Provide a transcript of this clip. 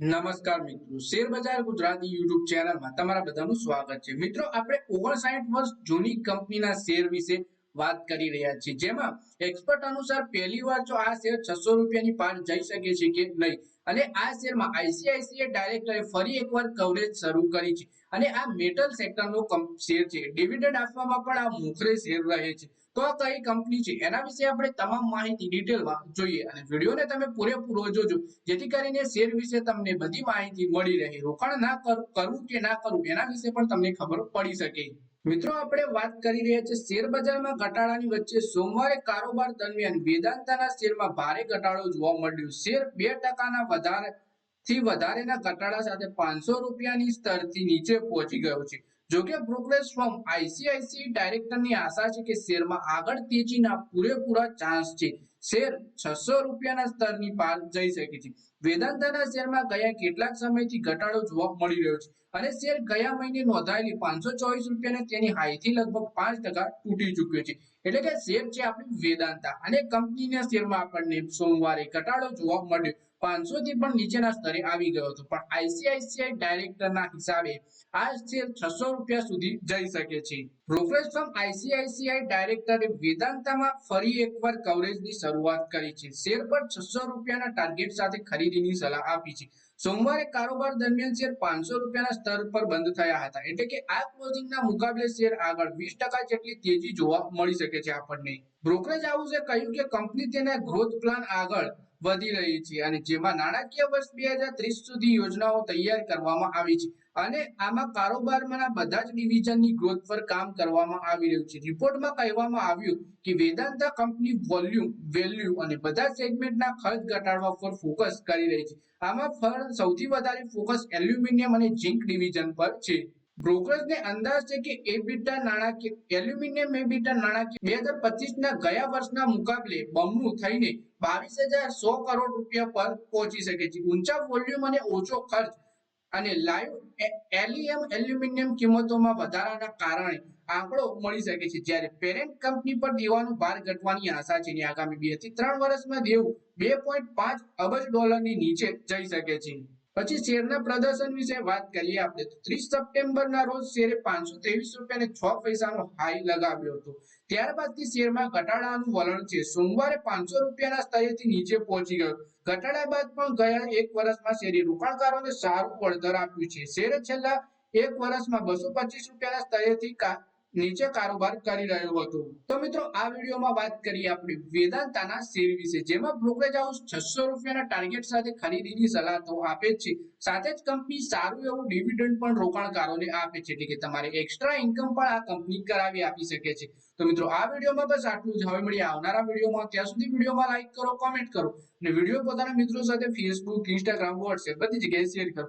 નમસ્કાર મિત્રો. શેર બજાર ગુજરાતી યુટ્યુબ ચેનલમાં તમારા બધાનું સ્વાગત છે. મિત્રો, આપણે ઓગણસાઠ વર્ષ જૂની કંપનીના શેર વિશે વાત કરી રહ્યા છીએ. જેમાં એક્સપર્ટ અનુસાર પહેલી વાર જો આ શેર છસો રૂપિયાની પાર જઈ શકે છે કે નહીં? અને આ શેરમાં આઈસીઆઈસીઆઈ ડાયરેક્ટરે ફરી એકવાર કવરેજ શરૂ કરી છે. અને આ મેટલ સેક્ટરનો શેર છે. ડિવિડન્ડ આપવામાં પણ આ મોખરે શેર રહે છે. તો આ કઈ કંપની છે? એના વિશે આપણે તમામ માહિતી ડિટેલમાં જોઈએ. અને વિડીયોને તમે પૂરેપૂરો જોજો, જેથી કરીને શેર વિશે તમને બધી માહિતી મળી રહે. રોકાણ ના કરવું કે ના કરવું એના વિશે પણ તમને ખબર પડી શકે. મિત્રો, આપણે વાત કરી રહ્યા છીએ શેર બજારમાં ઘટાડાની વચ્ચે સોમવારે કારોબાર દરમિયાન વેદાંતાના શેરમાં ભારે ઘટાડો જોવા મળ્યો. શેર બે ટકાના વધારે થી વધારેના ઘટાડા સાથે પાંચસો રૂપિયાની સ્તરથી નીચે પહોંચી ગયો છે. જોકે બ્રોકરેજ ફોર્મ આઈસીઆઈસી ડાયરેક્ટરની આશા છે કે શેરમાં આગળ તેજીના પૂરેપૂરા ચાન્સ છે. શેર છસો રૂપિયાના સ્તરની પાર જઈ શકે છે. વેદાંતાના શેરમાં ગયા કેટલાક સમયથી ઘટાડો જોવા મળી રહ્યો છે અને શેર ગયા મહિને નોંધાયેલી પાંચસો ચોવીસ રૂપિયાને તેની હાઈથી લગભગ પાંચ ટકા તૂટી ચૂક્યો છે. એટલે કે શેર છે આપણી વેદાંતા. અને કંપનીના શેરમાં આપણને સોમવારે ઘટાડો જોવા મળ્યો. પાંચસો થી પણ નીચેના સ્તરે આવી ગયો હતો. પણ આઈસીઆઈસીઆઈ ડાયરેક્ટરના હિસાબે આ શેર છસો રૂપિયા સુધી જઈ શકે છે. બ્રોકરેજ ફર્મ આઈસીઆઈસીઆઈ ડાયરેક્ટરે વેદાંતામાં ફરી એકવાર કવરેજની શરૂઆત કરી છે. શેર પર છસો રૂપિયાના ટાર્ગેટ સાથે ખરીદીની સલાહ આપી છે. સોમવારે કારોબાર દરમિયાન શેર પાંચસો રૂપિયાના સ્તર પર બંધ થયા હતા. એટલે કે આ ક્લોઝિંગના મુકાબલે શેર આગળ વીસ ટકા જેટલી તેજી જોવા મળી શકે છે આપણને. બ્રોકરેજ હાઉસે કહ્યું કે કંપની તેના ગ્રોથ પ્લાન આગળ વધી રહી છે અને જેમાં નાણાકીય વર્ષ બે હજાર ત્રીસ સુધી યોજનાઓ તૈયાર કરવામાં આવી છે. અને આમાં કારોબારના બધા જ ડિવિઝનની ગ્રોથ પર કામ કરવામાં આવી રહ્યું છે. રિપોર્ટમાં કહેવામાં આવ્યું કે વેદાંતા કંપની વોલ્યુમ વેલ્યુ અને બધા સેગમેન્ટના ખર્ચ ઘટાડવા પર ફોકસ કરી રહી છે. આમાં ફળ સૌથી વધારે ફોકસ એલ્યુમિનિયમ અને ઝિંક ડિવિઝન પર છે. બ્રોકરેજને અંદાજ છે કે એબીટા નાણાકીય, એલ્યુમિનિયમ એબીટા નાણાકીય. બે હજાર પચીસ ના ગયા વર્ષના મુકાબલે બમણું થઈને બાવીસ હજાર સો કરોડ રૂપિયા પર પહોંચી શકે છે. ઊંચા વોલ્યુમ અને ઓછો ખર્ચ અને લાઈવ એલિયમ એલ્યુમિનિયમ કિંમતોમાં વધારાના કારણે આંકડો મળી શકે છે. જ્યારે પેરેન્ટ કંપની પર દેવાનું ભાર ઘટવાની આશા છે આગામી બેથી ત્રણ વર્ષમાં દેવું બે પોઈન્ટ પાંચ અબજ ડોલરની નીચે જઈ શકે છે. પછી શેરના પ્રદર્શન વિશે વાત કરીએ આપણે તો ત્રીસ સપ્ટેમ્બરના રોજ શેરે પાંચસો ત્રેવીસ રૂપિયા અને છ પૈસાનો હાઈ લગાવ્યો હતો. ત્યારબાદથી શેરમાં ઘટાડાનું વલણ છે. સોમવારે પાંચસો રૂપિયાના સ્તરેથી નીચે પહોંચી ગયો. ઘટાડા બાદ પણ ગયા એક વર્ષમાં શેરે રોકાણકારોને સારું વળતર આપ્યું છે. શેરે છેલ્લા એક વર્ષમાં બસો પચીસ રૂપિયાના સ્તરેથી નીચે કારોબાર કરી રહ્યો હતો. તો મિત્રો, આ વિડીયોમાં વાત કરીએ આપણે વેદાંતાના શેર વિશે. જેમાં બ્રોકરેજ હાઉસ છસો રૂપિયાના ટાર્ગેટ સાથે ખરીદીની સલાહ તો આપે છે. સાથે જ કંપની સારું એવું ડિવિડન્ડ પણ રોકાણકારોને આપે છે. એટલે કે તમારે એક્સ્ટ્રા ઇન્કમ પણ આ કંપની કરાવી આપી શકે છે. તો મિત્રો, આ વિડીયોમાં બસ આટલું જ. હવે મળીએ આવનારા વિડીયોમાં. ત્યાં સુધી વિડીયોમાં લાઈક કરો કોમેન્ટ કરો. અને વીડિયો પોતાના મિત્રો સાથે ફેસબુક ઇન્સ્ટાગ્રામ વોટ્સએપ બધી જગ્યાએ શેર કરો.